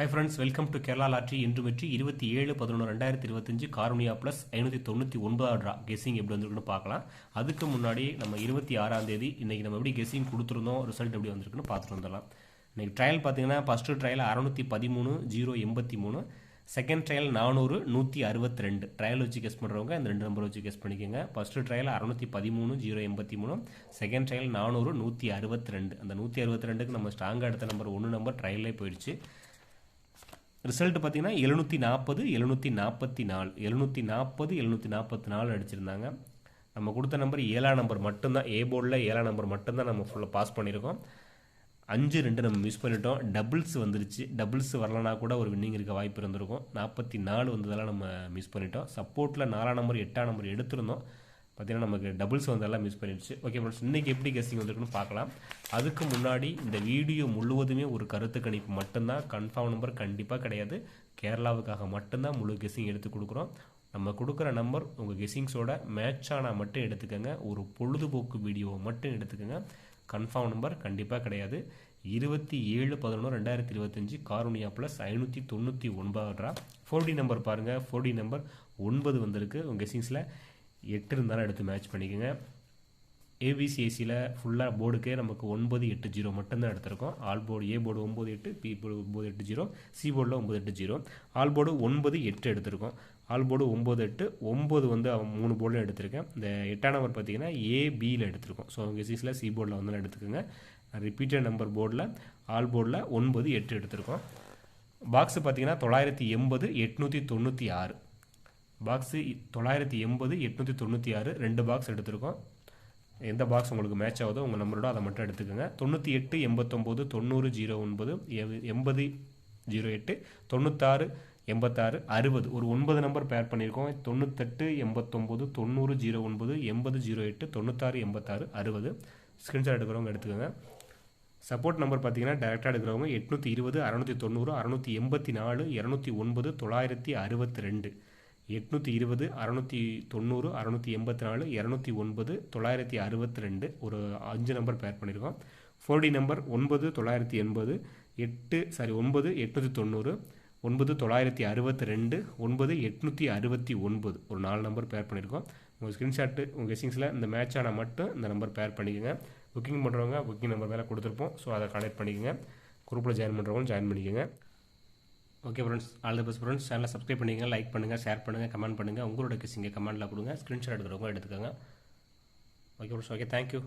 Hi friends welcome to Kerala lottery இன்று வெற்றி இருபத்தி ஏழு பதினொன்று ரெண்டாயிரத்தி இருபத்தஞ்சு கார்னியா ப்ளஸ் ஐநூற்றி தொண்ணூற்றி ஒன்பதாவது ட்ரா கெஸிங் எப்படி வந்திருக்குன்னு பார்க்கலாம். அதுக்கு முன்னாடி நம்ம இருபத்தி ஆறாம் தேதி இன்னைக்கு நம்ம எப்படி கெஸிங் கொடுத்துருந்தோம் ரிசல்ட் எப்படி வந்திருக்குன்னு பார்த்துட்டு வந்துடலாம். இன்னைக்கு ட்ரையல் பார்த்தீங்கன்னா ஃபஸ்ட்டு ட்ரையல் அறநூற்றி பதிமூணு ஜீரோ எண்பத்தி மூணு செகண்ட் ட்ரையல் நானூறு நூற்றி அறுபத்தி ரெண்டு. ட்ரையல் வச்சு கெஸ் பண்ணுறவங்க இந்த ரெண்டு நம்பர் வச்சு கெஸ் பண்ணிக்கோங்க. ஃபஸ்ட்டு ட்ரையல் அறநூற்றி பதிமூணு ஜீரோ எண்பத்தி மூணு செகண்ட் ட்ரையல் நானூறு நூற்றி அறுபத்தி ரெண்டு. அந்த நூற்றி அறுபத்தி ரெண்டுக்கு நம்ம ஸ்ட்ராங்காக எடுத்த நம்பர் ஒன்று நம்பர் ட்ரையலே போயிடுச்சு. ரிசல்ட் பார்த்தீங்கன்னா எழுநூற்றி நாற்பது எழுநூற்றி நாற்பத்தி நாலு எழுநூற்றி நாற்பது எழுநூற்றி நாற்பத்தி நாலு அடிச்சிருந்தாங்க. நம்ம கொடுத்த நம்பர் ஏழாம் நம்பர் மட்டும்தான் ஏ போர்டில் ஏழாம் நம்பர் மட்டும்தான் நம்ம ஃபுல்லாக பாஸ் பண்ணியிருக்கோம். அஞ்சு ரெண்டு நம்ம மிஸ் பண்ணிட்டோம். டபுள்ஸ் வந்துருச்சு. டபுள்ஸ் வரலனா கூட ஒரு வின்னிங் இருக்க வாய்ப்பு இருந்திருக்கும். நாற்பத்தி நாலு வந்ததெல்லாம் நம்ம மிஸ் பண்ணிட்டோம். சப்போர்ட்டில் நாலாம் நம்பர் எட்டாம் நம்பர் எடுத்திருந்தோம். பார்த்தீங்கன்னா நமக்கு டபுள்ஸ் வந்தெல்லாம் மிஸ் பண்ணிடுச்சு. ஓகே ஃப்ரெண்ட்ஸ் இன்றைக்கி எப்படி கெஸ்டிங் வந்திருக்குன்னு பார்க்கலாம். அதுக்கு முன்னாடி இந்த வீடியோ முழுவதுமே ஒரு கருத்து கணிப்பு மட்டும்தான். கன்ஃபார்ம் நம்பர் கண்டிப்பாக கிடையாது. கேரளாவுக்காக மட்டும்தான் முழு கெஸ்ஸிங் எடுத்து கொடுக்குறோம். நம்ம கொடுக்குற நம்பர் உங்கள் கெஸ்ஸிங்ஸோட மேட்ச் ஆனால் மட்டும் எடுத்துக்கோங்க. ஒரு பொழுதுபோக்கு வீடியோவை மட்டும் எடுத்துக்கோங்க. கன்ஃபார்ம் நம்பர் கண்டிப்பாக கிடையாது. இருபத்தி ஏழு பதினொன்று ரெண்டாயிரத்தி இருபத்தஞ்சி காரோனியா ப்ளஸ் ஐநூற்றி தொண்ணூற்றி ஒன்பது ட்ரா ஃபோர்டி நம்பர் பாருங்கள் ஃபோர்டி நம்பர் ஒன்பது வந்திருக்கு. உங்கள் கெஸ்ஸிங்ஸில் எட்டு இருந்தாலும் எடுத்து மேட்ச் பண்ணிக்கோங்க. ஏபிசிஎஸ்சியில் ஃபுல்லாக போர்டுக்கே நமக்கு ஒன்பது எட்டு ஜீரோ மட்டும்தான் எடுத்திருக்கோம். ஆல் போர்டு ஏ போர்டு ஒம்பது எட்டு பி போர்டு ஒம்பது எட்டு ஜீரோ சி போர்டில் ஒம்பது எட்டு ஜீரோ ஆல் போர்டு ஒன்பது எட்டு எடுத்திருக்கோம். ஆல் போர்டு ஒம்பது எட்டு ஒம்பது வந்து அவன் மூணு போர்டில் எடுத்திருக்கேன். இந்த எட்டாம் நம்பர் பார்த்தீங்கன்னா ஏபியில் எடுத்திருக்கோம். ஸோ அவங்க சிஸில் சி போர்டில் வந்து எடுத்துக்கோங்க. ரிப்பீட்டட் நம்பர் போர்டில் ஆல் போர்டில் ஒன்பது எட்டு எடுத்திருக்கோம். பாக்ஸு பார்த்தீங்கன்னா தொள்ளாயிரத்தி எண்பது எட்நூற்றி தொண்ணூற்றி ஆறு. பாக்ஸு தொள்ளாயிரத்தி எண்பது எட்நூற்றி தொண்ணூற்றி ஆறு ரெண்டு பாக்ஸ் எடுத்திருக்கோம். எந்த பாக்ஸ் உங்களுக்கு மேட்ச் ஆகுதோ உங்கள் நம்பரோட அதை மட்டும் எடுத்துக்கோங்க. தொண்ணூற்றி எட்டு எண்பத்தொம்போது தொண்ணூறு ஜீரோ ஒன்பது எண்பது ஜீரோ எட்டு தொண்ணூத்தாறு எண்பத்தாறு அறுபது. ஒரு ஒன்பது நம்பர் பேர் பண்ணியிருக்கோம். தொண்ணூத்தெட்டு எண்பத்தொம்போது தொண்ணூறு ஜீரோ ஒன்பது எண்பது ஜீரோ எட்டு தொண்ணூத்தாறு எண்பத்தாறு அறுபது. ஸ்க்ரீன்ஷாட் எடுக்கிறவங்க எடுத்துக்கோங்க. சப்போர்ட் நம்பர் பார்த்தீங்கன்னா டேரெக்டாக எடுக்கிறவங்க எட்நூற்றி இருபது அறநூற்றி தொண்ணூறு அறநூற்றி எண்பத்தி நாலு இரநூத்தி ஒன்பது தொள்ளாயிரத்தி அறுபத்தி ரெண்டு. எட்நூற்றி இருபது அறநூற்றி தொண்ணூறு அறநூற்றி எண்பத்தி நாலு இரநூத்தி ஒன்பது தொள்ளாயிரத்தி அறுபத்தி ரெண்டு ஒரு அஞ்சு நம்பர் பேர் பண்ணியிருக்கோம் ஃபோர்டி நம்பர் ஒன்பது தொள்ளாயிரத்தி எண்பது எட்டு சாரி ஒன்பது எட்நூற்றி தொண்ணூறு ஒன்பது தொள்ளாயிரத்தி அறுபத்தி ரெண்டு ஒன்பது எட்நூற்றி அறுபத்தி ஒன்பது ஒரு நாலு நம்பர் பேர் பண்ணியிருக்கோம் உங்கள் ஸ்க்ரீன்ஷாட்டு உங்கள் கெஸிங்ஸில் இந்த மேட்ச் ஆனால் மட்டும் இந்த நம்பர் பேர் பண்ணிக்கோங்க. புக்கிங் பண்ணுறவங்க புக்கிங் நம்பர் மேலே கொடுத்துருப்போம். ஸோ அதை கனெக்ட் பண்ணிக்கோங்க. குரூப்பில் ஜாயின் பண்ணுறவங்க ஜாயின் பண்ணிக்கோங்க. Okay friends all the best friends சேனலை சப்ஸ்கிரைப் பண்ணிங்க லைக் பண்ணுங்கள் ஷேர் பண்ணுங்கள் கமெண்ட் பண்ணுங்கள் உங்களோட கிசிங்க கமெண்ட்டில் கொடுங்க. ஸ்க்ரீன்ஷாட் எடுக்கிறவங்க எடுத்துக்கோங்க. Okay friends okay thank you